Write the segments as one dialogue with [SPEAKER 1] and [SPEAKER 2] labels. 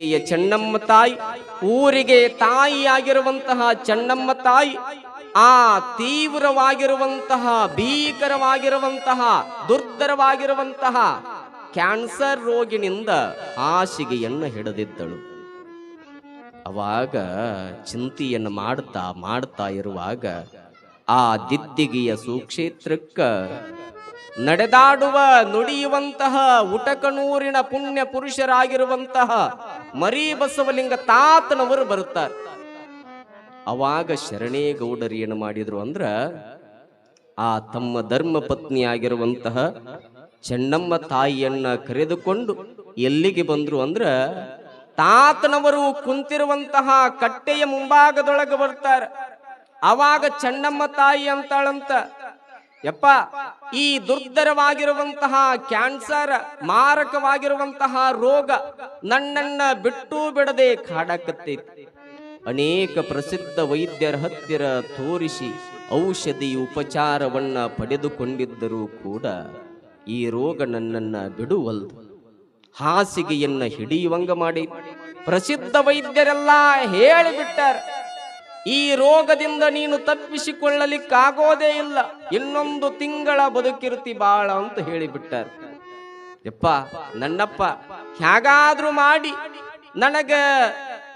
[SPEAKER 1] ಈ ಚೆನ್ನಮ್ಮ ತಾಯಿ, ಊರಿಗೆ ತಾಯಿಯಾಗಿರುವಂತಹ ಚೆನ್ನಮ್ಮ ತಾಯಿ, ಆ ತೀವ್ರವಾಗಿರುವಂತಹ, ಭೀಕರವಾಗಿರುವಂತಹ ದುರ್ಧರವಾಗಿರುವಂತಹ ಕ್ಯಾನ್ಸರ್ ರೋಗಿನಿಂದ ಹಾಸಿಗೆಯನ್ನು ಹಿಡಿದಿದ್ದಳು. ಅವಾಗ ಚಿಂತೆಯನ್ನು ಮಾಡ್ತಾ ಮಾಡ್ತಾ ಇರುವಾಗ ಆ ದಿದ್ದಿಗೆಯ ಸುಕ್ಷೇತ್ರಕ್ಕ ನಡೆದಾಡುವ, ನುಡಿಯುವಂತಹ ಉಟಕನೂರಿನ ಪುಣ್ಯ ಪುರುಷರಾಗಿರುವಂತಹ ಮರಿ ಬಸವಲಿಂಗ ತಾತನವರು ಬರುತ್ತಾರೆ. ಅವಾಗ ಶರಣೇಗೌಡರು ಏನು ಮಾಡಿದ್ರು ಅಂದ್ರ, ಆ ತಮ್ಮ ಧರ್ಮ ಪತ್ನಿಯಾಗಿರುವಂತಹ ಚೆನ್ನಮ್ಮ ತಾಯಿಯನ್ನ ಕರೆದುಕೊಂಡು ಎಲ್ಲಿಗೆ ಬಂದ್ರು ಅಂದ್ರ, ತಾತನವರು ಕುಂತಿರುವಂತಹ ಕಟ್ಟೆಯ ಮುಂಭಾಗದೊಳಗೆ ಬರ್ತಾರೆ. ಅವಾಗ ಚೆನ್ನಮ್ಮ ತಾಯಿ ಅಂತಾಳಂತ ಯಪ್ಪ, ಈ ದುರ್ಧರವಾಗಿರುವಂತಹ ಕ್ಯಾನ್ಸರ್ ಮಾರಕವಾಗಿರುವಂತಹ ರೋಗ ನನ್ನನ್ನ ಬಿಟ್ಟು ಬಿಡದೆ ಕಾಡಕತ್ತೈತಿ. ಅನೇಕ ಪ್ರಸಿದ್ಧ ವೈದ್ಯರ ಹತ್ತಿರ ತೋರಿಸಿ ಔಷಧಿ ಉಪಚಾರವನ್ನ ಪಡೆದುಕೊಂಡಿದ್ದರೂ ಕೂಡ ಈ ರೋಗ ನನ್ನನ್ನ ಬಿಡುವಲ್ದು. ಹಾಸಿಗೆಯನ್ನ ಹಿಡಿಯುವಂಗ ಮಾಡಿ ಪ್ರಸಿದ್ಧ ವೈದ್ಯರೆಲ್ಲ ಹೇಳಿಬಿಟ್ಟಾರ ಈ ರೋಗದಿಂದ ನೀನು ತಪ್ಪಿಸಿಕೊಳ್ಳಲಿಕ್ಕಾಗೋದೇ ಇಲ್ಲ. ಇನ್ನೊಂದು ತಿಂಗಳ ಬದುಕಿರ್ತಿ ಬಾಳ ಅಂತ ಹೇಳಿಬಿಟ್ಟಾರೆ. ಯಪ್ಪ, ನನ್ನಪ್ಪ ಹೇಗಾದ್ರೂ ಮಾಡಿ, ನನಗ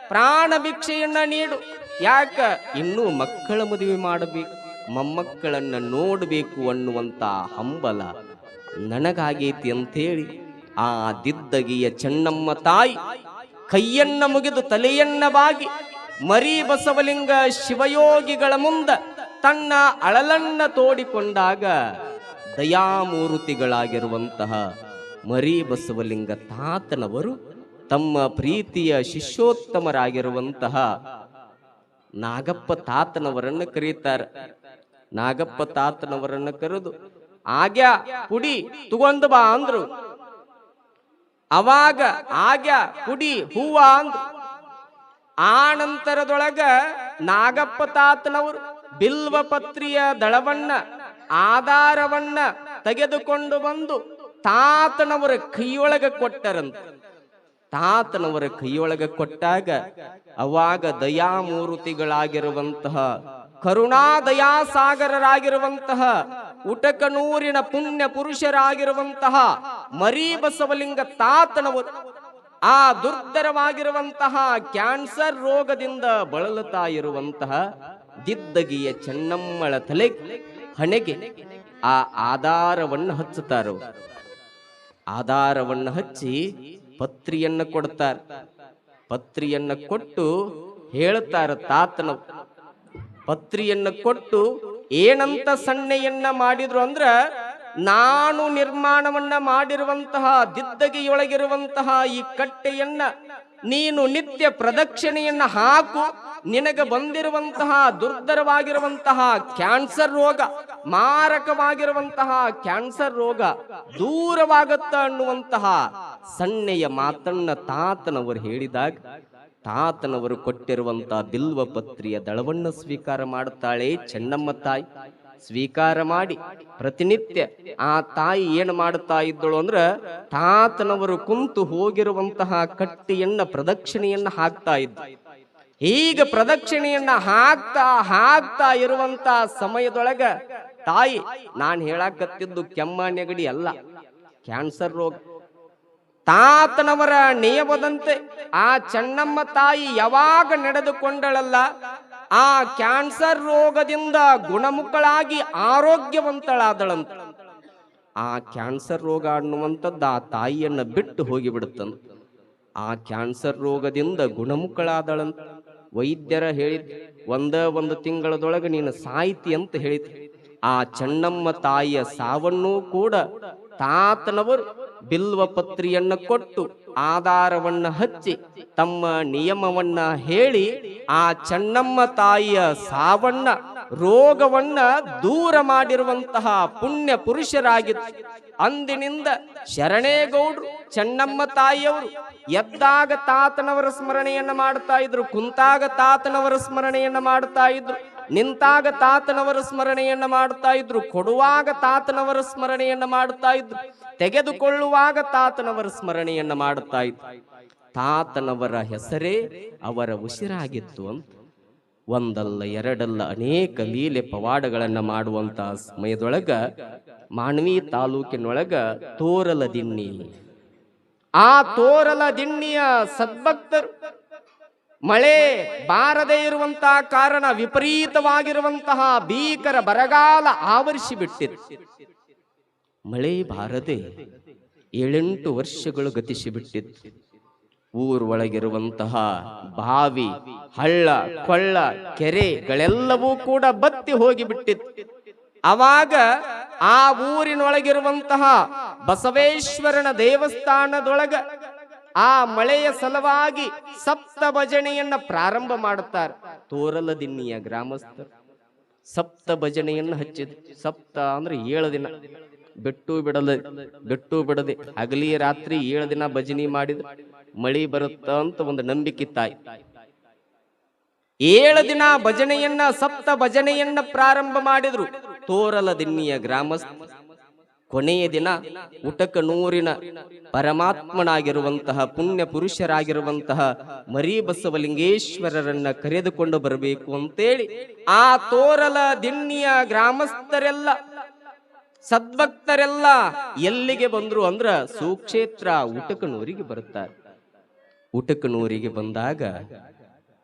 [SPEAKER 1] ಪ್ರಾಣ ಭಿಕ್ಷೆಯನ್ನ ನೀಡು. ಯಾಕ? ಇನ್ನೂ ಮಕ್ಕಳ ಮದುವೆ ಮಾಡಬೇಕು, ಮೊಮ್ಮಕ್ಕಳನ್ನ ನೋಡಬೇಕು ಅನ್ನುವಂತ ಹಂಬಲ ನನಗಾಗೈತಿ ಅಂತೇಳಿ ಆ ದಿದ್ದಗಿಯ ಚೆನ್ನಮ್ಮ ತಾಯಿ ಕೈಯನ್ನ ಮುಗಿದು ತಲೆಯನ್ನ ಬಾಗಿ ಮರಿ ಬಸವಲಿಂಗ ಶಿವಯೋಗಿಗಳ ಮುಂದ ತನ್ನ ಅಳಲನ್ನ ತೋಡಿಕೊಂಡಾಗ ದಯಾಮೂರ್ತಿಗಳಾಗಿರುವಂತಹ ಮರಿ ಬಸವಲಿಂಗ ತಾತನವರು ತಮ್ಮ ಪ್ರೀತಿಯ ಶಿಷ್ಯೋತ್ತಮರಾಗಿರುವಂತಹ ನಾಗಪ್ಪ ತಾತನವರನ್ನು ಕರೀತಾರೆ. ನಾಗಪ್ಪ ತಾತನವರನ್ನು ಕರೆದು, ಆಗ್ಯ ಕುಡಿ ತಗೊಂಡು ಬಾ ಅಂದ್ರು. ಅವಾಗ ಆಗ್ಯ ಕುಡಿ ಹೂವ ಅಂದ್ರು. ಆ ನಂತರದೊಳಗ ನಾಗಪ್ಪ ತಾತನವರು ಬಿಲ್ವ ಪತ್ರಿಯ ದಳವನ್ನ, ಆಧಾರವನ್ನ ತೆಗೆದುಕೊಂಡು ಬಂದು ತಾತನವರ ಕೈಯೊಳಗ ಕೊಟ್ಟರಂತ. ತಾತನವರ ಕೈಯೊಳಗ ಕೊಟ್ಟಾಗ ಅವಾಗ ದಯಾಮೂರ್ತಿಗಳಾಗಿರುವಂತಹ ಕರುಣಾ ದಯಾಸಾಗರರಾಗಿರುವಂತಹ ಉಟಕನೂರಿನ ಪುಣ್ಯ ಪುರುಷರಾಗಿರುವಂತಹ ಮರಿ ಬಸವಲಿಂಗ ತಾತನವರು ಆ ದುರ್ದರವಾಗಿರುವಂತಹ ಕ್ಯಾನ್ಸರ್ ರೋಗದಿಂದ ಬಳಲುತ್ತಾ ಇರುವಂತಹ ದಿದ್ದಗಿಯ ಚೆನ್ನಮ್ಮಳ ತಲೆ ಹಣೆಗೆ ಆ ಆಧಾರವನ್ನು ಹಚ್ಚುತ್ತಾರೆ ಆಧಾರವನ್ನು ಹಚ್ಚಿ ಪತ್ರಿಯನ್ನು ಕೊಡ್ತಾರೆ. ಪತ್ರಿಯನ್ನು ಕೊಟ್ಟು ಹೇಳ್ತಾರೆ ತಾತನ. ಪತ್ರಿಯನ್ನು ಕೊಟ್ಟು ಏನಂತ ಸಣ್ಣೆಯನ್ನ ಮಾಡಿದ್ರು ಅಂದ್ರ ನಾನು ನಿರ್ಮಾಣವನ್ನ ಮಾಡಿರುವಂತಹ ದಿದ್ದಗಿಯೊಳಗಿರುವಂತಹ ಈ ಕಟ್ಟೆಯನ್ನ ನೀನು ನಿತ್ಯ ಪ್ರದಕ್ಷಿಣೆಯನ್ನ ಹಾಕು. ನಿನಗೆ ಬಂದಿರುವಂತಹ ದುರ್ಧರವಾಗಿರುವಂತಹ ಕ್ಯಾನ್ಸರ್ ರೋಗ, ಮಾರಕವಾಗಿರುವಂತಹ ಕ್ಯಾನ್ಸರ್ ರೋಗ ದೂರವಾಗತ್ತ ಅನ್ನುವಂತಹ ಸಣ್ಣೆಯ ಮಾತನ್ನ ತಾತನವರು ಹೇಳಿದಾಗ, ತಾತನವರು ಕೊಟ್ಟಿರುವಂತಹ ಬಿಲ್ವ ಪತ್ರಿಯ ದಳವನ್ನು ಸ್ವೀಕಾರ ಮಾಡುತ್ತಾಳೆ ಚೆನ್ನಮ್ಮ ತಾಯಿ. ಸ್ವೀಕಾರ ಮಾಡಿ ಪ್ರತಿನಿತ್ಯ ಆ ತಾಯಿ ಏನು ಮಾಡುತ್ತಾ ಇದ್ದಳು ಅಂದ್ರ ತಾತನವರು ಕುಂತು ಹೋಗಿರುವಂತಹ ಕಟ್ಟಿಯನ್ನ ಪ್ರದಕ್ಷಿಣೆಯನ್ನ ಹಾಕ್ತಾ ಇದ್ದ. ಈಗ ಪ್ರದಕ್ಷಿಣೆಯನ್ನ ಹಾಕ್ತಾ ಹಾಕ್ತಾ ಇರುವಂತ ಸಮಯದೊಳಗ ತಾಯಿ, ನಾನು ಹೇಳಾಕತ್ತಿದ್ದು ಕೆಮ್ಮ ನೆಗಡಿ ಅಲ್ಲ, ಕ್ಯಾನ್ಸರ್ ರೋಗ. ತಾತನವರ ನಿಯಮದಂತೆ ಆ ಚೆನ್ನಮ್ಮ ತಾಯಿ ಯಾವಾಗ ನಡೆದುಕೊಂಡಳಲ್ಲ ಆ ಕ್ಯಾನ್ಸರ್ ರೋಗದಿಂದ ಗುಣಮುಖಳಾಗಿ ಆರೋಗ್ಯವಂತಳಾದಳಂತ. ಆ ಕ್ಯಾನ್ಸರ್ ರೋಗ ಅನ್ನುವಂಥದ್ದು ಆ ತಾಯಿಯನ್ನು ಬಿಟ್ಟು ಹೋಗಿಬಿಡುತ್ತಂತ. ಆ ಕ್ಯಾನ್ಸರ್ ರೋಗದಿಂದ ಗುಣಮುಖಳಾದಳಂತ. ವೈದ್ಯರ ಹೇಳಿದ್ ಒಂದ ಒಂದು ತಿಂಗಳದೊಳಗೆ ನೀನು ಸಾಯ್ತಿ ಅಂತ ಹೇಳಿದ್ರು ಆ ಚೆನ್ನಮ್ಮ ತಾಯಿಯ ಸಾವನ್ನೂ ಕೂಡ ತಾತನವರು ಬಿಲ್ವ ಪತ್ರಿಯನ್ನ ಕೊಟ್ಟು ಆಧಾರವನ್ನ ಹಚ್ಚಿ ತಮ್ಮ ನಿಯಮವನ್ನ ಹೇಳಿ ಆ ಚೆನ್ನಮ್ಮ ತಾಯಿಯ ಸಾವನ್ನ, ರೋಗವನ್ನ ದೂರ ಮಾಡಿರುವಂತಹ ಪುಣ್ಯ ಪುರುಷರಾಗಿತ್ತು ಅಂದಿನಿಂದ ಶರಣೇಗೌಡ್ರು ಚೆನ್ನಮ್ಮ ತಾಯಿಯವರು ಎದ್ದಾಗ ತಾತನವರ ಸ್ಮರಣೆಯನ್ನ ಮಾಡ್ತಾ ಇದ್ರು, ಕುಂತಾಗ ತಾತನವರ ಸ್ಮರಣೆಯನ್ನ ಮಾಡ್ತಾ ಇದ್ರು, ನಿಂತಾಗ ತಾತನವರ ಸ್ಮರಣೆಯನ್ನ ಮಾಡ್ತಾ ಇದ್ರು, ಕೊಡುವಾಗ ತಾತನವರ ಸ್ಮರಣೆಯನ್ನ ಮಾಡ್ತಾ ಇದ್ರು. ತೆಗೆದುಕೊಳ್ಳುವಾಗ ತಾತನವರ ಸ್ಮರಣೆಯನ್ನು ಮಾಡುತ್ತಾ ಇತ್ತು. ತಾತನವರ ಹೆಸರೇ ಅವರ ಉಸಿರಾಗಿತ್ತು ಅಂತ. ಒಂದಲ್ಲ ಎರಡಲ್ಲ ಅನೇಕ ಲೀಲೆ ಪವಾಡಗಳನ್ನ ಮಾಡುವಂತಹ ಸಮಯದೊಳಗ, ಮಾನವಿ ತಾಲೂಕಿನೊಳಗ ತೋರಲ ದಿಣ್ಣಿ ಆ ತೋರಲ ದಿಣ್ಣಿಯ ಸದ್ಭಕ್ತರು, ಮಳೆ ಬಾರದೇ ಇರುವಂತಹ ಕಾರಣ ವಿಪರೀತವಾಗಿರುವಂತಹ ಭೀಕರ ಬರಗಾಲ ಆವರಿಸಿ ಬಿಟ್ಟಿತ್ತು. ಮಳೆ ಬಾರದೆ ಏಳೆಂಟು ವರ್ಷಗಳು ಗತಿಸಿಬಿಟ್ಟಿತ್ತು. ಊರೊಳಗಿರುವಂತಹ ಬಾವಿ, ಹಳ್ಳ, ಕೊಳ್ಳ ಕೆರೆಗಳೆಲ್ಲವೂ ಕೂಡ ಬತ್ತಿ ಹೋಗಿಬಿಟ್ಟಿತ್ತು. ಅವಾಗ ಆ ಊರಿನೊಳಗಿರುವಂತಹ ಬಸವೇಶ್ವರನ ದೇವಸ್ಥಾನದೊಳಗ ಆ ಮಳೆಯ ಸಲುವಾಗಿ ಸಪ್ತ ಭಜನೆಯನ್ನ ಪ್ರಾರಂಭ ಮಾಡುತ್ತಾರೆ. ತೋರಲ ದಿನ್ನಿಯ ಗ್ರಾಮಸ್ಥರು ಸಪ್ತ ಭಜನೆಯನ್ನು ಹಚ್ಚಿದ್ರು. ಸಪ್ತ ಅಂದ್ರೆ ಏಳು ದಿನ. ಬಿಟ್ಟು ಬಿಡದೆ ಬಿಟ್ಟು ಬಿಡದೆ ಹಗಲಿ ರಾತ್ರಿ ಏಳು ದಿನ ಭಜನಿ ಮಾಡಿದ ಮಳಿ ಬರುತ್ತ ಅಂತ ಒಂದು ನಂಬಿಕೆ ತಾಯಿ ಏಳು ದಿನ ಭಜನೆಯನ್ನ, ಸಪ್ತ ಭಜನೆಯನ್ನ ಪ್ರಾರಂಭ ಮಾಡಿದ್ರು. ತೋರಲ ದಿನ್ನಿಯ ಗ್ರಾಮಸ್ಥ. ಕೊನೆಯ ದಿನ ಉಟಕನೂರಿನ ಪರಮಾತ್ಮನಾಗಿರುವಂತಹ ಪುಣ್ಯ ಪುರುಷರಾಗಿರುವಂತಹ ಮರಿ ಬಸವಲಿಂಗೇಶ್ವರರನ್ನ ಕರೆದುಕೊಂಡು ಬರಬೇಕು ಅಂತೇಳಿ ಆ ತೋರಲ ದಿನ್ನಿಯ ಗ್ರಾಮಸ್ಥರೆಲ್ಲ ಸದ್ಭಕ್ತರೆಲ್ಲ ಎಲ್ಲಿಗೆ ಬಂದ್ರು ಅಂದ್ರ ಸುಕ್ಷೇತ್ರ ಊಟಕನೂರಿಗೆ ಬರುತ್ತಾರೆ. ಊಟಕನೂರಿಗೆ ಬಂದಾಗ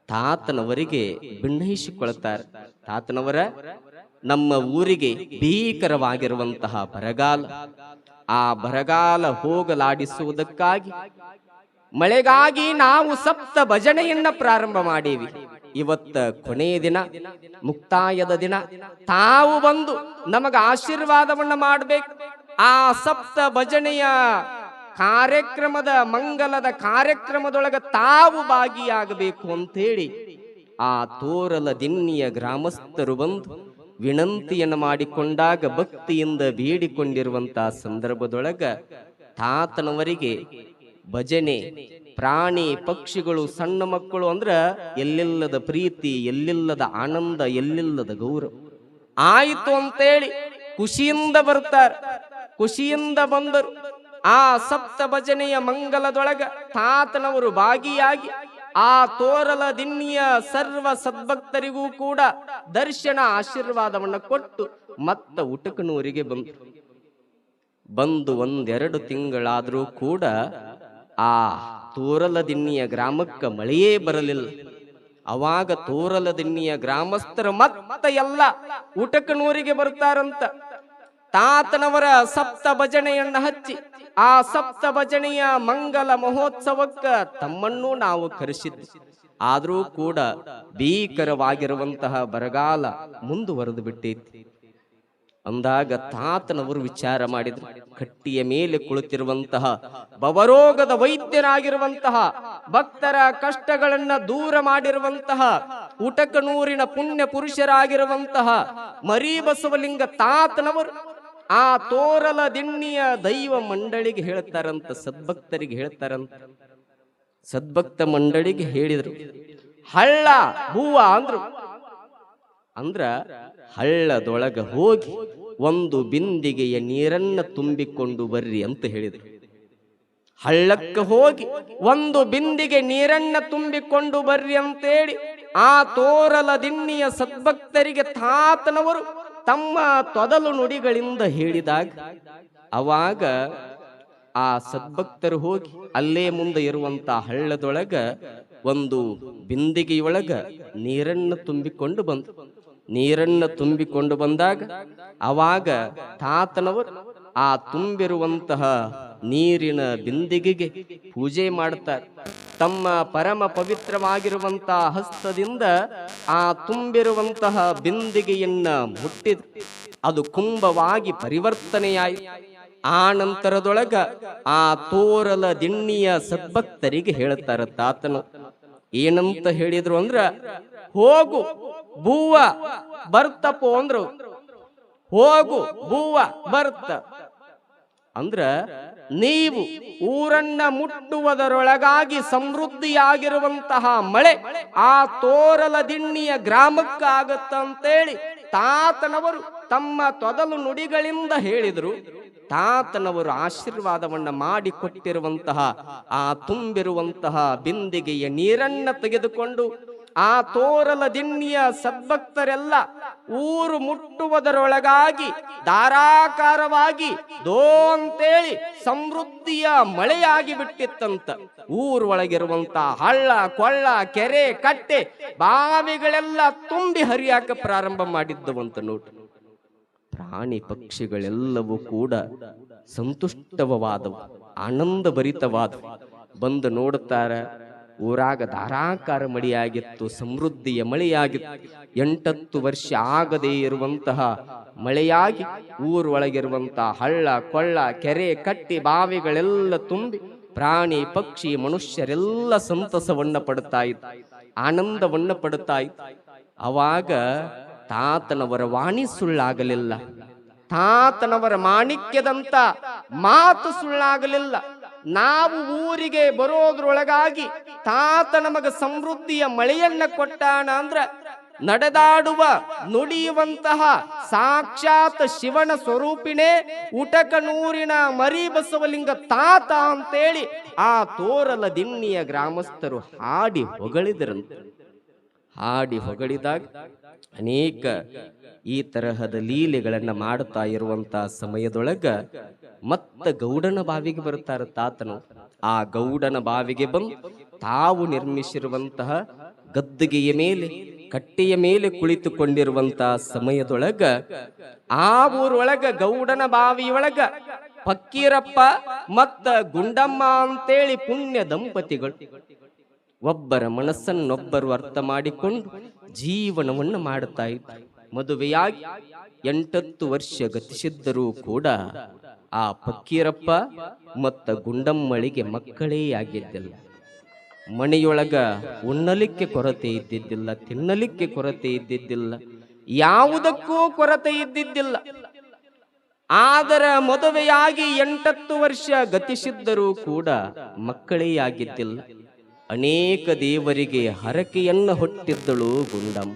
[SPEAKER 1] ತಾತನವರಿಗೆ ಭಿನ್ನಯಿಸಿಕೊಳ್ತಾರೆ ತಾತನವರ ನಮ್ಮ ಊರಿಗೆ ಭೀಕರವಾಗಿರುವಂತಹ ಬರಗಾಲ. ಆ ಬರಗಾಲ ಹೋಗಲಾಡಿಸುವುದಕ್ಕಾಗಿ ಮಳೆಗಾಗಿ ನಾವು ಸಪ್ತ ಭಜನೆಯನ್ನ ಪ್ರಾರಂಭ ಮಾಡೀವಿ. ಇವತ್ತ ಕೊನೆಯ ದಿನ, ಮುಕ್ತಾಯದ ದಿನ. ತಾವು ಬಂದು ನಮಗ ಆಶೀರ್ವಾದವನ್ನ ಮಾಡಬೇಕು. ಆ ಸಪ್ತ ಭಜನೆಯ ಕಾರ್ಯಕ್ರಮದ, ಮಂಗಲದ ಕಾರ್ಯಕ್ರಮದೊಳಗ ತಾವು ಭಾಗಿಯಾಗಬೇಕು ಅಂತೇಳಿ ಆ ತೋರಲ ದಿನ್ನಿಯ ಗ್ರಾಮಸ್ಥರು ಬಂದು ವಿನಂತಿಯನ್ನು ಮಾಡಿಕೊಂಡಾಗ ಭಕ್ತಿಯಿಂದ ಬೇಡಿಕೊಂಡಿರುವಂತಹ ಸಂದರ್ಭದೊಳಗ ತಾತನವರಿಗೆ ಭಜನೆ ಪ್ರಾಣಿ ಪಕ್ಷಿಗಳು, ಸಣ್ಣ ಮಕ್ಕಳು ಅಂದ್ರೆ ಎಲ್ಲಿಲ್ಲದ ಪ್ರೀತಿ, ಎಲ್ಲಿಲ್ಲದ ಆನಂದ, ಎಲ್ಲಿಲ್ಲದ ಗೌರವ. ಆಯಿತು ಅಂತೇಳಿ ಖುಷಿಯಿಂದ ಬರ್ತಾರೆ. ಖುಷಿಯಿಂದ ಬಂದರು. ಆ ಸಪ್ತ ಭಜನೆಯ ಮಂಗಲದೊಳಗ ತಾತನವರು ಭಾಗಿಯಾಗಿ ಆ ತೋರಲ ದಿನ್ನಿಯ ಸರ್ವ ಸದ್ಭಕ್ತರಿಗೂ ಕೂಡ ದರ್ಶನ ಆಶೀರ್ವಾದವನ್ನು ಕೊಟ್ಟು ಮತ್ತ ಉಟಕನೂರಿಗೆ ಬಂದರು. ಬಂದು ಒಂದೆರಡು ತಿಂಗಳಾದರೂ ಕೂಡ ಆ ತೋರಲ ದಿನ್ನಿಯ ಗ್ರಾಮಕ್ಕ ಮಳೆಯೇ ಬರಲಿಲ್ಲ. ಅವಾಗ ತೋರಲದಿನ್ನಿಯ ಗ್ರಾಮಸ್ಥರು ಮತ್ತ ಎಲ್ಲ ಊಟಕನೂರಿಗೆ ಬರ್ತಾರಂತ ತಾತನವರ ಸಪ್ತ ಭಜನೆಯನ್ನ ಹಚ್ಚಿ, ಆ ಸಪ್ತ ಭಜನೆಯ ಮಂಗಲ ಮಹೋತ್ಸವಕ್ಕ ತಮ್ಮನ್ನು ನಾವು ಕರೆಸಿದ್ವಿ. ಆದರೂ ಕೂಡ ಭೀಕರವಾಗಿರುವಂತಹ ಬರಗಾಲ ಮುಂದುವರೆದು ಬಿಟ್ಟೈತಿ. ಅಂದಾಗ ತಾತನವರು ವಿಚಾರ ಮಾಡಿದ್ರು. ಕಟ್ಟಿಯ ಮೇಲೆ ಕುಳಿತಿರುವಂತಹ ಬವರೋಗದ ವೈದ್ಯರಾಗಿರುವಂತಹ ಭಕ್ತರ ಕಷ್ಟಗಳನ್ನ ದೂರ ಮಾಡಿರುವಂತಹ ಊಟಕನೂರಿನ ಪುಣ್ಯ ಪುರುಷರಾಗಿರುವಂತಹ ಮರಿ ಬಸವಲಿಂಗ ತಾತನವರು ಆ ತೋರಲ ದಿಣ್ಣಿಯ ದೈವ ಮಂಡಳಿಗೆ ಹೇಳ್ತಾರಂತ ಸದ್ಭಕ್ತರಿಗೆ ಹೇಳ್ತಾರಂತ. ಸದ್ಭಕ್ತ ಮಂಡಳಿಗೆ ಹೇಳಿದರು. ಹಳ್ಳ ಹೂವ ಅಂದ್ರು. ಅಂದ್ರ ಹಳ್ಳದೊಳಗ ಹೋಗಿ ಒಂದು ಬಿಂದಿಗೆಯ ನೀರನ್ನ ತುಂಬಿಕೊಂಡು ಬರ್ರಿ ಅಂತ ಹೇಳಿದರು ಹಳ್ಳಕ್ಕೆ ಹೋಗಿ ಒಂದು ಬಿಂದಿಗೆ ನೀರನ್ನ ತುಂಬಿಕೊಂಡು ಬರ್ರಿ ಅಂತೇಳಿ ಆ ತೋರಲ ದಿಣ್ಣಿಯ ಸದ್ಭಕ್ತರಿಗೆ ತಾತನವರು ತಮ್ಮ ತೊದಲು ನುಡಿಗಳಿಂದ ಹೇಳಿದಾಗ ಅವಾಗ ಆ ಸದ್ಭಕ್ತರು ಹೋಗಿ ಅಲ್ಲೇ ಮುಂದೆ ಇರುವಂತ ಹಳ್ಳದೊಳಗ ಒಂದು ಬಿಂದಿಗೆಯೊಳಗ ನೀರನ್ನು ತುಂಬಿಕೊಂಡು ಬಂತು ನೀರನ್ನು ತುಂಬಿಕೊಂಡು ಬಂದಾಗ ಅವಾಗ ತಾತನವರು ಆ ತುಂಬಿರುವಂತಹ ನೀರಿನ ಬಿಂದಿಗೆಗೆ ಪೂಜೆ ಮಾಡ್ತಾರೆ. ತಮ್ಮ ಪರಮ ಪವಿತ್ರವಾಗಿರುವಂತಹ ಹಸ್ತದಿಂದ ಆ ತುಂಬಿರುವಂತಹ ಬಿಂದಿಗೆಯನ್ನ ಮುಟ್ಟಿದ ಅದು ಕುಂಭವಾಗಿ ಪರಿವರ್ತನೆಯಾಯಿತು. ಆ ನಂತರದೊಳಗ ಆ ತೋರಲ ದಿಣ್ಣಿಯ ಸದ್ಭಕ್ತರಿಗೆ ಹೇಳುತ್ತಾರೆ ತಾತನು. ಏನಂತ ಹೇಳಿದ್ರು ಅಂದ್ರ ಹೋಗು ಬೂವ ಬರ್ತಪ್ಪೋ ಅಂದ್ರು. ಹೋಗು ಬೂವ ಬರ್ತ. ಅಂದ್ರ ನೀವು ಊರನ್ನ ಮುಟ್ಟುವುದರೊಳಗಾಗಿ ಸಮೃದ್ಧಿಯಾಗಿರುವಂತಹ ಮಳೆ ಆ ತೋರಲ ದಿಣ್ಣಿಯ ಗ್ರಾಮಕ್ಕಾಗತ್ತಂತೇಳಿ ತಾತನವರು ತಮ್ಮ ತೊದಲು ನುಡಿಗಳಿಂದ ಹೇಳಿದ್ರು. ತಾತನವರು ಆಶೀರ್ವಾದವನ್ನು ಮಾಡಿ ಕೊಟ್ಟಿರುವಂತಹ ಆ ತುಂಬಿರುವಂತಹ ಬಿಂದಿಗೆಯ ನೀರನ್ನ ತೆಗೆದುಕೊಂಡು, ಆ ತೋರಲ ದಿಣ್ಣಿಯ ಸದ್ಭಕ್ತರೆಲ್ಲ ಊರು ಮುಟ್ಟುವುದರೊಳಗಾಗಿ ಧಾರಾಕಾರವಾಗಿ ದೋ ಅಂತೇಳಿ ಸಮೃದ್ಧಿಯ ಮಳೆಯಾಗಿ ಬಿಟ್ಟಿತ್ತಂತ. ಊರೊಳಗಿರುವಂತ ಹಳ್ಳ, ಕೊಳ್ಳ, ಕೆರೆ, ಕಟ್ಟೆ, ಬಾವಿಗಳೆಲ್ಲ ತುಂಬಿ ಹರಿಯಾಕ ಪ್ರಾರಂಭ ಮಾಡಿದ್ದವಂತ ನೋಡ್ರಿ. ಪ್ರಾಣಿ ಪಕ್ಷಿಗಳೆಲ್ಲವೂ ಕೂಡ ಸಂತುಷ್ಟವಾದವು ಆನಂದ ಭರಿತವಾದವು ಬಂದು ನೋಡುತ್ತಾರೆ, ಊರಾಗ ಧಾರಾಕಾರ ಮಳೆಯಾಗಿತ್ತು, ಸಮೃದ್ಧಿಯ ಮಳೆಯಾಗಿತ್ತು. ಎಂಟತ್ತು ವರ್ಷ ಆಗದೇ ಇರುವಂತಹ, ಮಳೆಯಾಗಿ ಊರೊಳಗಿರುವಂತಹ ಹಳ್ಳ, ಕೊಳ್ಳ, ಕೆರೆ, ಕಟ್ಟಿ, ಬಾವಿಗಳೆಲ್ಲ ತುಂಬಿ ಪ್ರಾಣಿ, ಪಕ್ಷಿ, ಮನುಷ್ಯರೆಲ್ಲ ಸಂತಸವನ್ನ ಪಡುತ್ತಾ ಇತ್ತು, ಆನಂದವನ್ನ ಪಡುತ್ತಾ ಇತ್ತು. ಅವಾಗ ತಾತನವರ ವಾಣಿ ಸುಳ್ಳಾಗಲಿಲ್ಲ. ತಾತನವರ ಮಾಣಿಕ್ಯದಂತ ಮಾತು ಸುಳ್ಳಾಗಲಿಲ್ಲ. ನಾವು ಊರಿಗೆ ಬರೋದ್ರೊಳಗಾಗಿ ತಾತ ನಮಗ ಸಮೃದ್ಧಿಯ ಮಳೆಯನ್ನ ಕೊಟ್ಟಾಣ ಅಂದ್ರ ನಡೆದಾಡುವ, ನುಡಿಯುವಂತಹ ಸಾಕ್ಷಾತ್ ಶಿವನ ಸ್ವರೂಪಿನೇ ಉಟಕನೂರಿನ ಮರಿ ಬಸವಲಿಂಗ ತಾತ ಅಂತೇಳಿ ಆ ತೋರಲ ದಿಣ್ಣಿಯ ಗ್ರಾಮಸ್ಥರು ಹಾಡಿ ಹೊಗಳಿದರಂತೆ. ಹಾಡಿ ಹೊಗಳಿದಾಗ ಅನೇಕ ಈ ತರಹದ ಲೀಲೆಗಳನ್ನ ಮಾಡುತ್ತಾ ಇರುವಂತ ಸಮಯದೊಳಗ ಮತ್ತ ಗೌಡನ ಬಾವಿಗೆ ಬರ್ತಾರ ತಾತನು. ಆ ಗೌಡನ ಬಾವಿಗೆ ಬಂದು ತಾವು ನಿರ್ಮಿಸಿರುವಂತಹ ಗದ್ದುಗೆಯ ಮೇಲೆ, ಕಟ್ಟೆಯ ಮೇಲೆ ಕುಳಿತುಕೊಂಡಿರುವಂತಹ ಸಮಯದೊಳಗ ಆ ಊರೊಳಗ, ಗೌಡನ ಬಾವಿಯೊಳಗ ಫಕ್ಕೀರಪ್ಪ ಮತ್ತ ಗುಂಡಮ್ಮ ಅಂತೇಳಿ ಪುಣ್ಯ ದಂಪತಿಗಳು. ಒಬ್ಬರ ಮನಸ್ಸನ್ನೊಬ್ಬರು ಅರ್ಥ ಮಾಡಿಕೊಂಡು ಜೀವನವನ್ನು ಮಾಡುತ್ತಾ ಇದ್ದರು ಮದುವೆಯಾಗಿ ಎಂಟತ್ತು ವರ್ಷ ಗತಿಸಿದ್ದರೂ ಕೂಡ ಆ ಪಕ್ಕೀರಪ್ಪ ಮತ್ತ ಗುಂಡಮ್ಮಳಿಗೆ ಮಕ್ಕಳೇ ಆಗಿದ್ದಿಲ್ಲ. ಮನೆಯೊಳಗ ಉಣ್ಣಲಿಕ್ಕೆ ಕೊರತೆ ಇದ್ದಿದ್ದಿಲ್ಲ, ತಿನ್ನಲಿಕ್ಕೆ ಕೊರತೆ ಇದ್ದಿದ್ದಿಲ್ಲ, ಯಾವುದಕ್ಕೂ ಕೊರತೆ ಇದ್ದಿದ್ದಿಲ್ಲ. ಆದರ ಮದುವೆಯಾಗಿ ಎಂಟತ್ತು ವರ್ಷ ಗತಿಸಿದ್ದರೂ ಕೂಡ ಮಕ್ಕಳೇ ಆಗಿದ್ದಿಲ್ಲ. ಅನೇಕ ದೇವರಿಗೆ ಹರಕೆಯನ್ನು ಹೊಟ್ಟಿದ್ದಳು ಗುಂಡಂ.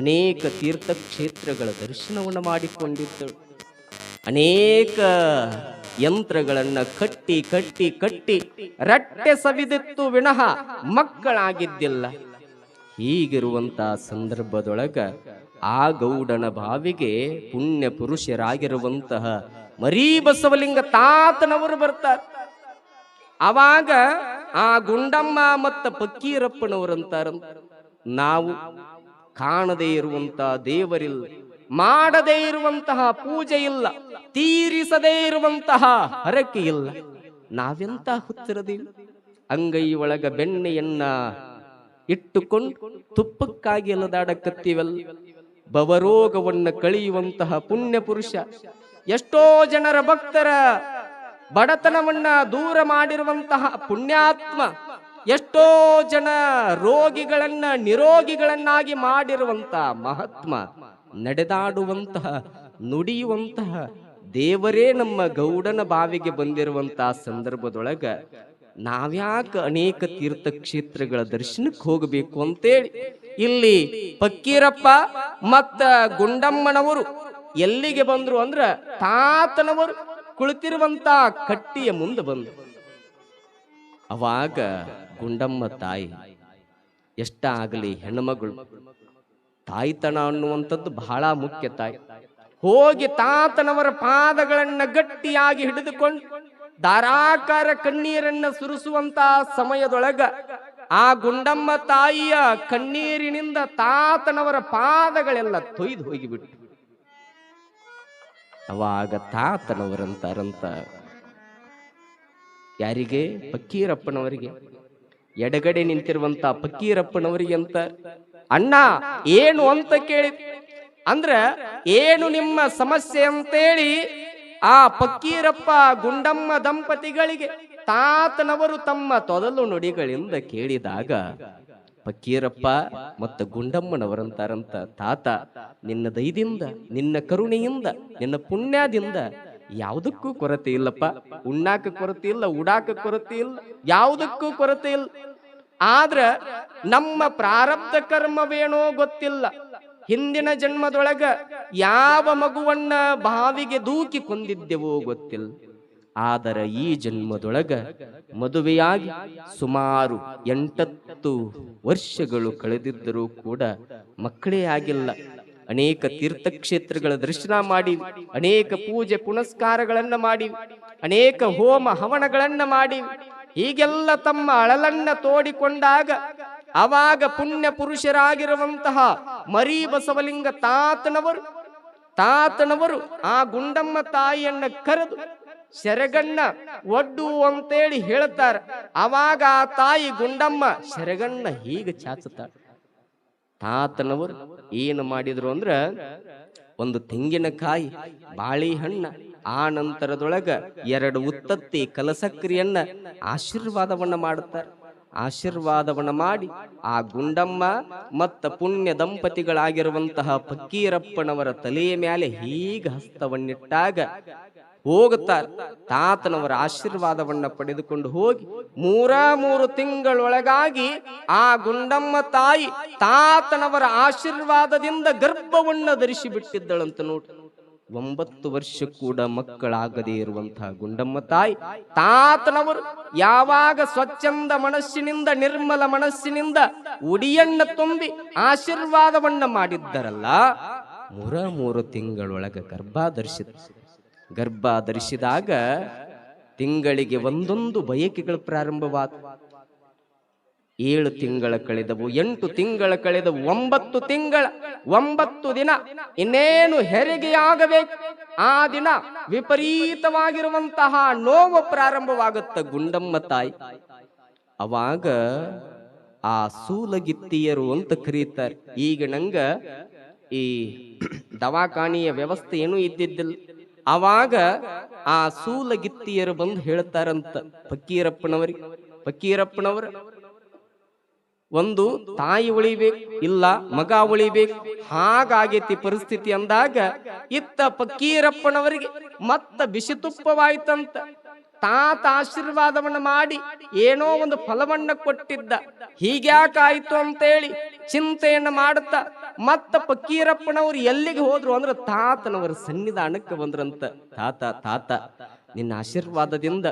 [SPEAKER 1] ಅನೇಕ ತೀರ್ಥಕ್ಷೇತ್ರಗಳ ದರ್ಶನವನ್ನು ಮಾಡಿಕೊಂಡಿದ್ದಳು. ಅನೇಕ ಯಂತ್ರಗಳನ್ನು ಕಟ್ಟಿ ಕಟ್ಟಿ ಕಟ್ಟಿ ರಟ್ಟೆ ಸವಿದಿತ್ತು ವಿನಃ ಮಕ್ಕಳಾಗಿದ್ದಿಲ್ಲ. ಹೀಗಿರುವಂತಹ ಸಂದರ್ಭದೊಳಗ ಆ ಗೌಡನ ಬಾವಿಗೆ ಪುಣ್ಯ ಪುರುಷರಾಗಿರುವಂತಹ ಮರೀ ಬಸವಲಿಂಗ ತಾತನವರು ಬರ್ತಾರೆ. ಅವಾಗ ಆ ಗುಂಡಮ್ಮ ಮತ್ತ ಪಕ್ಕೀರಪ್ಪನವರಂತಾರಂತ ನಾವು ಕಾಣದೇ ಇರುವಂತಹ ದೇವರಿಲ್ಲ, ಮಾಡದೇ ಇರುವಂತಹ ಪೂಜೆ ಇಲ್ಲ, ತೀರಿಸದೇ ಇರುವಂತಹ ಹರಕೆ ಇಲ್ಲ. ನಾವೆಂತ ಹುತ್ತಿರದೀವಿ ಅಂಗೈ ಒಳಗ ಬೆಣ್ಣೆಯನ್ನ ಇಟ್ಟುಕೊಂಡು ತುಪ್ಪಕ್ಕಾಗಿ ಅಲದಾಡಕತ್ತೀವಲ್ಲ. ಬವರೋಗವನ್ನು ಕಳೆಯುವಂತಹ ಪುಣ್ಯ ಪುರುಷ ಎಷ್ಟೋ ಜನರ ಭಕ್ತರ ಬಡತನವನ್ನ ದೂರ ಮಾಡಿರುವಂತಹ ಪುಣ್ಯಾತ್ಮ ಎಷ್ಟೋ ಜನ ರೋಗಿಗಳನ್ನ ನಿರೋಗಿಗಳನ್ನಾಗಿ ಮಾಡಿರುವಂತಹ ಮಹಾತ್ಮ, ನಡೆದಾಡುವಂತಹ, ನುಡಿಯುವಂತಹ ದೇವರೇ ನಮ್ಮ ಗೌಡನ ಬಾವಿಗೆ ಬಂದಿರುವಂತಹ ಸಂದರ್ಭದೊಳಗ ನಾವ್ಯಾಕ ಅನೇಕ ತೀರ್ಥಕ್ಷೇತ್ರಗಳ ದರ್ಶನಕ್ಕೆ ಹೋಗಬೇಕು ಅಂತೇಳಿ. ಇಲ್ಲಿ ಪಕ್ಕೀರಪ್ಪ ಮತ್ತ ಗುಂಡಮ್ಮನವರು ಎಲ್ಲಿಗೆ ಬಂದ್ರು ಅಂದ್ರ ತಾತನವರು ಕುಳಿತಿರುವಂತ ಕಟ್ಟಿಯ ಮುಂದೆ ಬಂದು. ಅವಾಗ ಗುಂಡಮ್ಮ ತಾಯಿ ಎಷ್ಟ ಆಗಲಿ ಹೆಣ್ಮಗಳು, ತಾಯ್ತನ ಅನ್ನುವಂಥದ್ದು ಬಹಳ ಮುಖ್ಯ ತಾಯಿ. ಹೋಗಿ ತಾತನವರ ಪಾದಗಳನ್ನ ಗಟ್ಟಿಯಾಗಿ ಹಿಡಿದುಕೊಂಡು ಧಾರಾಕಾರ ಕಣ್ಣೀರನ್ನ ಸುರಿಸುವಂತ ಸಮಯದೊಳಗ ಆ ಗುಂಡಮ್ಮ ತಾಯಿಯ ಕಣ್ಣೀರಿನಿಂದ ತಾತನವರ ಪಾದಗಳೆಲ್ಲ ತೊಯ್ದು ಹೋಗಿಬಿಟ್ಟು ಅವಾಗ ತಾತನವರಂತಾರಂತ ಯಾರಿಗೆ? ಫಕ್ಕೀರಪ್ಪನವರಿಗೆ ಎಡಗಡೆ ನಿಂತಿರುವಂತ ಫಕ್ಕೀರಪ್ಪನವರಿಗೆ ಅಂತ ಅಣ್ಣ, ಏನು ಅಂತ ಕೇಳಿ. ಅಂದ್ರ ಏನು ನಿಮ್ಮ ಸಮಸ್ಯೆ ಅಂತೇಳಿ ಆ ಫಕ್ಕೀರಪ್ಪ ಗುಂಡಮ್ಮ ದಂಪತಿಗಳಿಗೆ ತಾತನವರು ತಮ್ಮ ತೊದಲು ನುಡಿಗಳಿಂದ ಕೇಳಿದಾಗ ಫಕ್ಕೀರಪ್ಪ ಮತ್ತು ಗುಂಡಮ್ಮನವರಂತಾರಂತ ತಾತ, ನಿನ್ನ ದೈದಿಂದ ನಿನ್ನ ಕರುಣೆಯಿಂದ, ನಿನ್ನ ಪುಣ್ಯದಿಂದ ಯಾವುದಕ್ಕೂ ಕೊರತೆ ಇಲ್ಲಪ್ಪ. ಉಣ್ಣಾಕ ಕೊರತೆ ಇಲ್ಲ, ಉಡಾಕ ಕೊರತೆ ಇಲ್ಲ, ಯಾವುದಕ್ಕೂ ಕೊರತೆ ಇಲ್ಲ. ಆದ್ರ ನಮ್ಮ ಪ್ರಾರಬ್ಧ ಕರ್ಮವೇನೋ ಗೊತ್ತಿಲ್ಲ. ಹಿಂದಿನ ಜನ್ಮದೊಳಗ ಯಾವ ಮಗುವನ್ನ ಬಾವಿಗೆ ದೂಕಿ ಕೊಂದಿದ್ದೆವೋ ಗೊತ್ತಿಲ್ಲ. ಆದರೆ ಈ ಜನ್ಮದೊಳಗ ಮದುವೆಯಾಗಿ ಸುಮಾರು ಎಂಟತ್ತು ವರ್ಷಗಳು ಕಳೆದಿದ್ದರೂ ಕೂಡ ಮಕ್ಕಳೇ ಆಗಿಲ್ಲ. ಅನೇಕ ತೀರ್ಥಕ್ಷೇತ್ರಗಳ ದರ್ಶನ ಮಾಡಿ, ಅನೇಕ ಪೂಜೆ ಪುನಸ್ಕಾರಗಳನ್ನ ಮಾಡಿ, ಅನೇಕ ಹೋಮ ಹವನಗಳನ್ನ ಮಾಡಿ, ಹೀಗೆಲ್ಲ ತಮ್ಮ ಅಳಲನ್ನ ತೋಡಿಕೊಂಡಾಗ ಅವಾಗ ಪುಣ್ಯ ಪುರುಷರಾಗಿರುವಂತಹ ಮರಿ ಬಸವಲಿಂಗ ತಾತನವರು ತಾತನವರು ಆ ಗುಂಡಮ್ಮ ತಾಯಿಯನ್ನ ಕರೆದು ಸೆರಗಣ್ಣ ಒಡ್ಡು ಅಂತೇಳಿ ಹೇಳ್ತಾರ. ಅವಾಗ ಆ ತಾಯಿ ಗುಂಡಮ್ಮ ಶರಗಣ್ಣ ಹೀಗೆ ಚಾಚುತ್ತಾಳ. ತಾತನವರು ಏನು ಮಾಡಿದ್ರು ಅಂದ್ರ ಒಂದು ತೆಂಗಿನಕಾಯಿ, ಬಾಳೆಹಣ್ಣ, ಆ ನಂತರದೊಳಗ ಎರಡು ಉತ್ತತ್ತಿ ಕಲಸಕ್ರಿಯನ್ನ ಆಶೀರ್ವಾದವನ್ನ ಮಾಡುತ್ತಾರೆ. ಆಶೀರ್ವಾದವನ್ನ ಮಾಡಿ ಆ ಗುಂಡಮ್ಮ ಮತ್ತ ಪುಣ್ಯ ದಂಪತಿಗಳಾಗಿರುವಂತಹ ಫಕ್ಕೀರಪ್ಪನವರ ತಲೆಯ ಮೇಲೆ ಹೀಗೆ ಹಸ್ತವನ್ನಿಟ್ಟಾಗ ಹೋಗುತ್ತಾರೆ. ತಾತನವರ ಆಶೀರ್ವಾದವನ್ನು ಪಡೆದುಕೊಂಡು ಹೋಗಿ ಮೂರ ಮೂರು ತಿಂಗಳೊಳಗಾಗಿ ಆ ಗುಂಡಮ್ಮ ತಾಯಿ ತಾತನವರ ಆಶೀರ್ವಾದದಿಂದ ಗರ್ಭವನ್ನು ಧರಿಸಿ ಬಿಟ್ಟಿದ್ದಳಂತ ನೋಡಿ. ಒಂಬತ್ತು ವರ್ಷ ಕೂಡ ಮಕ್ಕಳಾಗದೇ ಇರುವಂತಹ ಗುಂಡಮ್ಮ ತಾಯಿ ತಾತನವರು ಯಾವಾಗ ಸ್ವಚ್ಛಂದ ಮನಸ್ಸಿನಿಂದ, ನಿರ್ಮಲ ಮನಸ್ಸಿನಿಂದ ಉಡಿಯನ್ನ ತುಂಬಿ ಆಶೀರ್ವಾದವನ್ನ ಮಾಡಿದ್ದರಲ್ಲ, ಮೂರ ಮೂರು ತಿಂಗಳೊಳಗ ಗರ್ಭ ಗರ್ಭ ಧರಿಸಿದಾಗ ತಿಂಗಳಿಗೆ ಒಂದೊಂದು ಬಯಕೆಗಳು ಪ್ರಾರಂಭವಾದ. ಏಳು ತಿಂಗಳ ಕಳೆದವು, ಎಂಟು ತಿಂಗಳ ಕಳೆದವು, ಒಂಬತ್ತು ತಿಂಗಳ, ಒಂಬತ್ತು ದಿನ, ಇನ್ನೇನು ಹೆರಿಗೆಯಾಗಬೇಕು. ಆ ದಿನ ವಿಪರೀತವಾಗಿರುವಂತಹ ನೋವು ಪ್ರಾರಂಭವಾಗುತ್ತ ಗುಂಡಮ್ಮ ತಾಯಿ. ಅವಾಗ ಆ ಸೂಲಗಿತ್ತಿಯರು ಅಂತ ಕರೀತಾರೆ. ಈಗ ನಂಗ ಈ ದವಾಖಾನಿಯ ವ್ಯವಸ್ಥೆ ಏನೂ ಇದ್ದಿದ್ದಿಲ್ಲ. ಅವಾಗ ಆ ಸೂಲಗಿತ್ತಿಯರು ಬಂದು ಹೇಳ್ತಾರಂತ ಫಕೀರಪ್ಪನವರಿಗೆ ಫಕೀರಪ್ಪನವರ, ಒಂದು ತಾಯಿ ಉಳಿಬೇಕು, ಇಲ್ಲ ಮಗ ಉಳಿಬೇಕು, ಹಾಗಾಗೈತಿ ಪರಿಸ್ಥಿತಿ ಅಂದಾಗ ಇತ್ತ ಫಕೀರಪ್ಪನವರಿಗೆ ಮತ್ತ ಬಿಸಿ ತುಪ್ಪವಾಯ್ತಂತ ತಾತ ಆಶೀರ್ವಾದವನ್ನು ಮಾಡಿ ಏನೋ ಒಂದು ಫಲವನ್ನ ಕೊಟ್ಟಿದ್ದ. ಹೀಗ್ಯಾಕಾಯ್ತು ಅಂತೇಳಿ ಚಿಂತೆಯನ್ನು ಮಾಡುತ್ತಾ ಮತ್ತ ಪಕ್ಕೀರಪ್ಪನವರು ಎಲ್ಲಿಗೆ ಹೋದ್ರು ಅಂದ್ರೆ ತಾತನವರ ಸನ್ನಿಧಾನಕ್ಕೆ ಬಂದ್ರಂತ. ತಾತ ತಾತ, ನಿನ್ನ ಆಶೀರ್ವಾದದಿಂದ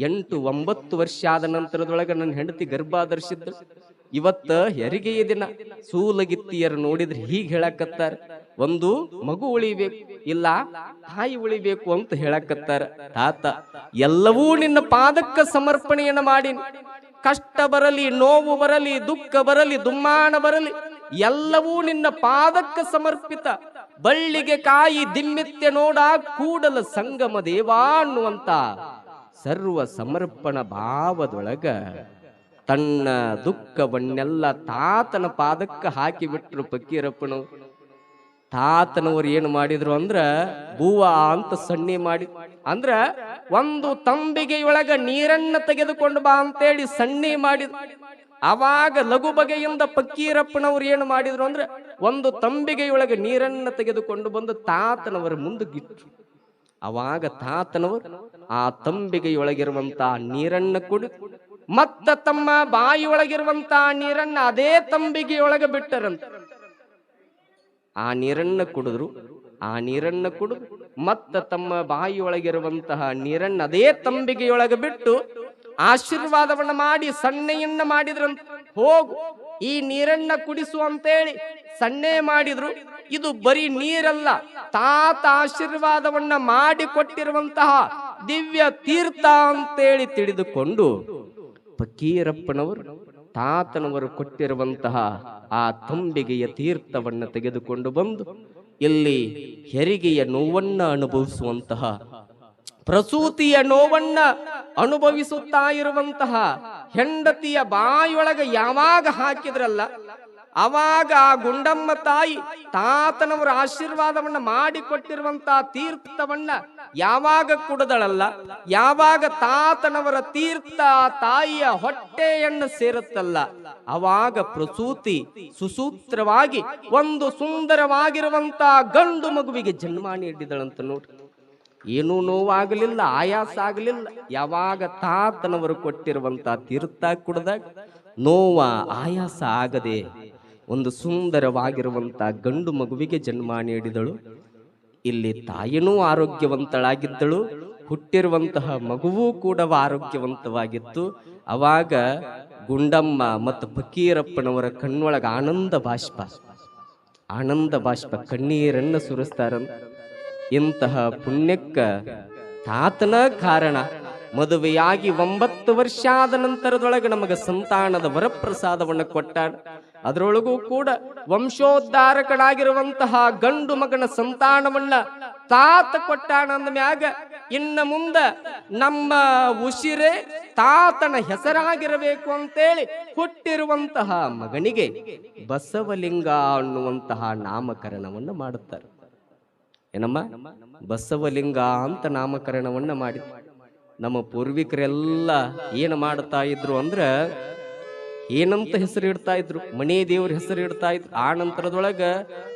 [SPEAKER 1] ಎಂಟು ಒಂಬತ್ತು ವರ್ಷ ಆದ ನಂತರದೊಳಗೆ ನನ್ನ ಹೆಂಡತಿ ಗರ್ಭ ಧರಿಸಿದ್ದು ಇವತ್ತ ಹೆರಿಗೆಯ ದಿನ. ಸೂಲಗಿತ್ತಿಯರು ನೋಡಿದ್ರೆ ಹೀಗೆ ಹೇಳಕತ್ತಾರ. ಒಂದು ಮಗು ಉಳಿಬೇಕು, ಇಲ್ಲ ತಾಯಿ ಉಳಿಬೇಕು ಅಂತ ಹೇಳಕತ್ತಾರ. ತಾತ, ಎಲ್ಲವೂ ನಿನ್ನ ಪಾದಕ್ಕ ಸಮರ್ಪಣೆಯನ್ನ ಮಾಡಿ ಕಷ್ಟ ಬರಲಿ, ನೋವು ಬರಲಿ, ದುಃಖ ಬರಲಿ, ದುಮ್ಮಾಣ ಬರಲಿ, ಎಲ್ಲವೂ ನಿನ್ನ ಪಾದಕ್ಕ ಸಮರ್ಪಿತ. ಬಳ್ಳಿಗೆ ಕಾಯಿ ದಿಮ್ಮಿತ್ಯ ನೋಡ ಕೂಡಲ ಸಂಗಮ ದೇವಾ ಅನ್ನುವಂತ ಸರ್ವ ಸಮರ್ಪಣ ಭಾವದೊಳಗ ತನ್ನ ದುಃಖವನ್ನೆಲ್ಲ ತಾತನ ಪಾದಕ್ಕೆ ಹಾಕಿ ಬಿಟ್ರು ಫಕೀರಪ್ಪನು. ತಾತನವರು ಏನು ಮಾಡಿದ್ರು ಅಂದ್ರ ಭೂವ ಅಂತ ಸಣ್ಣಿ ಮಾಡಿ, ಅಂದ್ರ ಒಂದು ತಂಬಿಗೆಯೊಳಗ ನೀರನ್ನ ತೆಗೆದುಕೊಂಡು ಬಾ ಅಂತೇಳಿ ಸಣ್ಣಿ ಮಾಡಿದ್ರು ಅವಾಗ ಲಘು ಬಗೆಯಿಂದ ಪಕ್ಕೀರಪ್ಪನವ್ರು ಏನು ಮಾಡಿದ್ರು ಅಂದ್ರೆ ಒಂದು ತಂಬಿಗೆಯೊಳಗೆ ನೀರನ್ನ ತೆಗೆದುಕೊಂಡು ಬಂದು ತಾತನವರ ಮುಂದೆ ಮುಂದಗಿಟ್ರು ಅವಾಗ ತಾತನವರು ಆ ತಂಬಿಗೆಯೊಳಗಿರುವಂತ ನೀರನ್ನ ಕುಡಿ, ಮತ್ತ ತಮ್ಮ ಬಾಯಿಯೊಳಗಿರುವಂತ ನೀರನ್ನ ಅದೇ ತಂಬಿಗೆಯೊಳಗೆ ಬಿಟ್ಟರಂತ. ಆ ನೀರನ್ನ ಕುಡಿದ್ರು. ಆ ನೀರನ್ನ ಕುಡಿದು ಮತ್ತ ತಮ್ಮ ಬಾಯಿಯೊಳಗಿರುವಂತಹ ನೀರನ್ನ ಅದೇ ತಂಬಿಗೆಯೊಳಗೆ ಬಿಟ್ಟು ಆಶೀರ್ವಾದವನ್ನ ಮಾಡಿ ಸಣ್ಣೆಯನ್ನ ಮಾಡಿದ್ರಂತ ಹೋಗು. ಈ ನೀರನ್ನ ಕುಡಿಸು ಅಂತೇಳಿ ಸಣ್ಣೆ ಮಾಡಿದ್ರು. ಇದು ಬರೀ ನೀರಲ್ಲ, ತಾತ ಆಶೀರ್ವಾದವನ್ನ ಮಾಡಿ ಕೊಟ್ಟಿರುವಂತಹ ದಿವ್ಯ ತೀರ್ಥ ಅಂತೇಳಿ ತಿಳಿದುಕೊಂಡು ಫಕೀರಪ್ಪನವರು ತಾತನವರು ಕೊಟ್ಟಿರುವಂತಹ ಆ ತುಂಬಿಗೆಯ ತೀರ್ಥವನ್ನ ತೆಗೆದುಕೊಂಡು ಬಂದು ಇಲ್ಲಿ ಹೆರಿಗೆಯ ನೋವನ್ನ ಅನುಭವಿಸುವಂತಹ, ಪ್ರಸೂತಿಯ ನೋವನ್ನ ಅನುಭವಿಸುತ್ತಾ ಇರುವಂತಹ ಹೆಂಡತಿಯ ಬಾಯಿಯೊಳಗೆ ಯಾವಾಗ ಹಾಕಿದ್ರಲ್ಲ ಅವಾಗ ಆ ಗುಂಡಮ್ಮ ತಾಯಿ ತಾತನವರ ಆಶೀರ್ವಾದವನ್ನ ಮಾಡಿಕೊಟ್ಟಿರುವಂತಹ ತೀರ್ಥವನ್ನ ಯಾವಾಗ ಕುಡದಳಲ್ಲ? ಯಾವಾಗ ತಾತನವರ ತೀರ್ಥ ತಾಯಿಯ ಹೊಟ್ಟೆಯನ್ನು ಸೇರುತ್ತಲ್ಲ? ಅವಾಗ ಪ್ರಸೂತಿ ಸುಸೂತ್ರವಾಗಿ ಒಂದು ಸುಂದರವಾಗಿರುವಂತಹ ಗಂಡು ಮಗುವಿಗೆ ಜನ್ಮ ನೀಡಿದಳಂತ ನೋಡಿ ಏನೂ ನೋವಾಗಲಿಲ್ಲ, ಆಯಾಸ ಆಗಲಿಲ್ಲ. ಯಾವಾಗ ತಾತನವರು ಕೊಟ್ಟಿರುವಂತ ತೀರ್ಥ ಕುಡ್ದಾಗ ನೋವ, ಆಯಾಸ ಆಗದೆ ಒಂದು ಸುಂದರವಾಗಿರುವಂತ ಗಂಡು ಮಗುವಿಗೆ ಜನ್ಮ ನೀಡಿದಳು. ಇಲ್ಲಿ ತಾಯಿನೂ ಆರೋಗ್ಯವಂತಳಾಗಿದ್ದಳು. ಹುಟ್ಟಿರುವಂತಹ ಮಗುವೂ ಕೂಡ ಆರೋಗ್ಯವಂತವಾಗಿತ್ತು. ಅವಾಗ ಗುಂಡಮ್ಮ ಮತ್ತು ಫಕೀರಪ್ಪನವರ ಕಣ್ಣೊಳಗೆ ಆನಂದ ಬಾಷ್ಪ. ಆನಂದ ಬಾಷ್ಪ ಕಣ್ಣೀರನ್ನ ಸುರಿಸ್ತಾರಂತ. ಇಂತಹ ಪುಣ್ಯಕ್ಕ ತಾತನ ಕಾರಣ. ಮದುವೆಯಾಗಿ ಒಂಬತ್ತು ವರ್ಷ ಆದ ನಂತರದೊಳಗೆ ನಮಗೆ ಸಂತಾನದ ವರಪ್ರಸಾದವನ್ನು ಕೊಟ್ಟಾನ ಅದರೊಳಗೂ ಕೂಡ ವಂಶೋದ್ಧಾರಕನಾಗಿರುವಂತಹ ಗಂಡು ಮಗನ ಸಂತಾನವನ್ನ ತಾತ ಕೊಟ್ಟಾನಂದ ಮ್ಯಾಗ, ಇನ್ನ ಮುಂದ ನಮ್ಮ ಉಸಿರೇ ತಾತನ ಹೆಸರಾಗಿರಬೇಕು ಅಂತೇಳಿ ಕೊಟ್ಟಿರುವಂತಹ ಮಗನಿಗೆ ಬಸವಲಿಂಗ ಅನ್ನುವಂತಹ ನಾಮಕರಣವನ್ನು ಮಾಡುತ್ತಾರೆ. ಏನಮ್ಮ? ಬಸವಲಿಂಗ ಅಂತ ನಾಮಕರಣವನ್ನ ಮಾಡಿ ನಮ್ಮ ಪೂರ್ವಿಕರೆಲ್ಲ ಏನು ಮಾಡ್ತಾ ಇದ್ರು ಅಂದ್ರ ಏನಂತ ಹೆಸರು ಇಡ್ತಾ ಇದ್ರು? ಮಣಿ ದೇವ್ರ ಹೆಸರು ಇಡ್ತಾ ಇದ್ರು. ಆ ನಂತರದೊಳಗ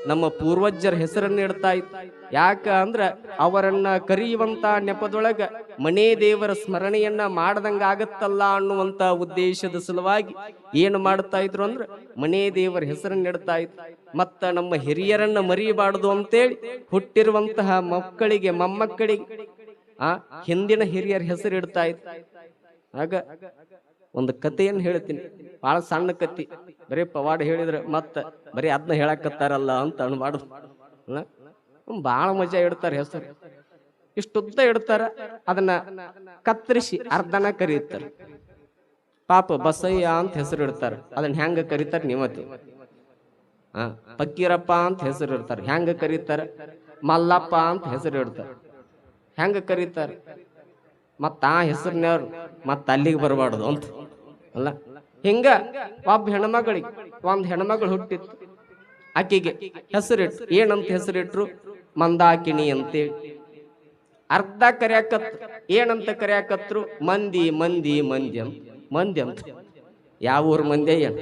[SPEAKER 1] ನಮ್ಮ ಪೂರ್ವಜರ ಹೆಸರನ್ನ ಇಡ್ತಾ ಇತ್ತು ಯಾಕ ಅಂದ್ರ ಅವರನ್ನ ಕರೆಯುವಂತ ನೆಪದೊಳಗ ಮನೆ ದೇವರ ಸ್ಮರಣೆಯನ್ನ ಮಾಡದಂಗ ಆಗತ್ತಲ್ಲ ಅನ್ನುವಂತ ಉದ್ದೇಶದ ಸಲುವಾಗಿ ಏನು ಮಾಡ್ತಾ ಇದ್ರು ಅಂದ್ರ ಮಣಿ ದೇವರ ಹೆಸರನ್ನ ಇಡ್ತಾ ಇತ್ತು ಮತ್ತ ನಮ್ಮ ಹಿರಿಯರನ್ನ ಮರಿಬಾರದು ಅಂತೇಳಿ ಹುಟ್ಟಿರುವಂತಹ ಮಕ್ಕಳಿಗೆ, ಮೊಮ್ಮಕ್ಕಳಿಗೆ, ಆ, ಹಿಂದಿನ ಹಿರಿಯರ ಹೆಸರು ಇಡ್ತಾ ಇತ್ತು ಆಗ ಒಂದು ಕಥೆಯನ್ನು ಹೇಳ್ತೀನಿ. ಬಹಳ ಸಣ್ಣ ಕತ್ತಿ ಬರೀ ಪವಾಡ ಹೇಳಿದ್ರೆ ಮತ್ತೆ ಬರೀ ಅದನ್ನ ಹೇಳಕತ್ತಾರಲ್ಲ ಅಂತ ಅನ್ಬಾರ್ದು. ಬಹಳ ಮಜಾ ಇಡ್ತಾರೆ ಹೆಸರು. ಇಷ್ಟುದ್ದ ಇಡ್ತಾರ, ಅದನ್ನ ಕತ್ತರಿಸಿ ಅರ್ಧನ ಕರೀತಾರೆ. ಪಾಪ ಬಸಯ್ಯ ಅಂತ ಹೆಸರು ಇಡ್ತಾರ. ಅದನ್ನ ಹೆಂಗ ಕರೀತಾರ ನಿಮತಿ ಹಾ, ಪಕ್ಕೀರಪ್ಪ ಅಂತ ಹೆಸರು ಇಡ್ತಾರ. ಹೆಂಗ ಕರೀತಾರ? ಮಲ್ಲಪ್ಪ ಅಂತ ಹೆಸರು ಇಡ್ತಾರ. ಹೆಂಗ ಕರೀತಾರ? ಮತ್ತ ಆ ಹೆಸರಿನವ್ರು ಮತ್ತೆ ಅಲ್ಲಿಗೆ ಬರಬಾರ್ದು ಅಂತ. ಅಲ್ಲ? ಹಿಂಗ ಒಬ್ಬ ಹೆಣ್ಮಗಳಿಗೆ, ಒಂದ್ ಹೆಣ್ಮಗಳು ಹುಟ್ಟಿತ್ತು. ಆಕೆಗೆ ಹೆಸರಿಟ್ಟು ಏನಂತ ಹೆಸರಿಟ್ರು? ಮಂದಾಕಿಣಿ ಅಂತೇಳಿ. ಅರ್ಧ ಕರ್ಯಾಕತ್ ಏನಂತ ಕರ್ಯಾಕತ್ರು? ಮಂದಿ ಮಂದಿ ಮಂದಿ ಅಂತ. ಮಂದಿ ಅಂತ. ಯಾವ ಊರ್ ಮಂದಿ ಏನ್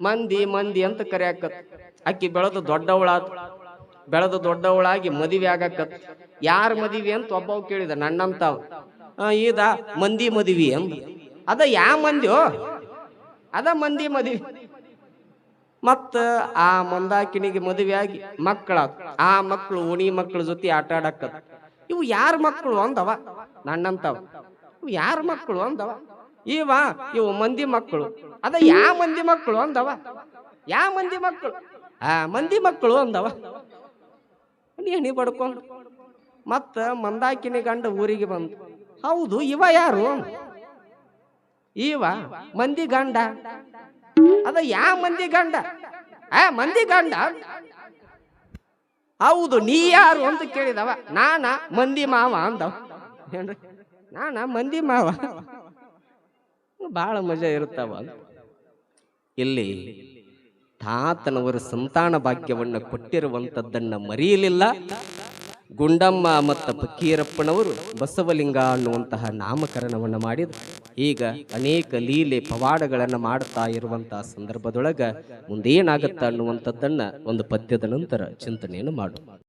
[SPEAKER 1] ಮಂದಿ ಮಂದಿ ಅಂತ ಕರ್ಯಾಕತ್ ಅಕ್ಕಿ ಬೆಳೆದು ದೊಡ್ಡವಳಾದ ಬೆಳೆದು ದೊಡ್ಡವಳಾಗಿ ಮದುವೆ ಆಗಾಕತ್ ಯಾರ ಮದುವೆ ಅಂತ ಒಬ್ಬವ್ ಕೇಳಿದ, ನನ್ನಂತಾವ್. ಈದ ಮಂದಿ ಮದುವೆ ಅಂದ. ಅದ ಯಾ ಮಂದಿಯೋ? ಅದ ಮಂದಿ ಮದುವೆ. ಮತ್ತ ಆ ಮಂದಾಕಿನಿಗೆ ಮದುವೆ ಆಗಿ ಮಕ್ಕಳ ಆ ಮಕ್ಕಳು ಓಣಿ ಮಕ್ಕಳ ಜೊತೆ ಆಟ ಆಡಕ್ಕದ. ಇವು ಯಾರ ಮಕ್ಕಳು ಅಂದವ? ನನ್ನಂತವ. ಇವು ಯಾರ ಮಕ್ಕಳು ಅಂದವ? ಇವ, ಇವು ಮಂದಿ ಮಕ್ಕಳು ಅದ ಯಾ ಮಂದಿ ಮಕ್ಕಳು ಅಂದವ? ಯಾ ಮಂದಿ ಮಕ್ಕಳು ಆ ಮಂದಿ ಮಕ್ಕಳು ಅಂದವ? ಎಣಿ ಬಡ್ಕೊಂಡು ಮತ್ತ ಮಂದಾಕಿನಿ ಗಂಡ ಊರಿಗೆ ಬಂತು ಹೌದು, ಇವ ಯಾರು? ಇವ ಮಂದಿ ಗಂಡ. ಅದ ಯಾ ಮಂದಿ ಗಂಡ? ಆ, ಮಂದಿ ಗಂಡ? ಹೌದು, ನೀ ಯಾರು? ಅಂತ ಕೇಳಿದವ. ನಾನ ಮಂದಿ ಮಾವ ಅಂದವ. ನಾನ ಮಂದಿ ಮಾವ. ಬಹಳ ಮಜಾ ಇರುತ್ತವ. ಇಲ್ಲಿ ತಾತನವರು ಸಂತಾನ ಭಾಗ್ಯವನ್ನು ಕೊಟ್ಟಿರುವಂತದ್ದನ್ನ ಮರೆಯಲಿಲ್ಲ. ಗುಂಡಮ್ಮ ಮತ್ತು ಪಕ್ಕೀರಪ್ಪನವರು ಬಸವಲಿಂಗ ಅನ್ನುವಂತಹ ನಾಮಕರಣವನ್ನು ಮಾಡಿದ್ರು. ಈಗ ಅನೇಕ ಲೀಲೆ ಪವಾಡಗಳನ್ನು ಮಾಡ್ತಾ ಇರುವಂತಹ ಸಂದರ್ಭದೊಳಗ ಮುಂದೇನಾಗತ್ತ ಅನ್ನುವಂಥದ್ದನ್ನ ಒಂದು ಪದ್ಯದ ನಂತರ ಚಿಂತನೆಯನ್ನು ಮಾಡು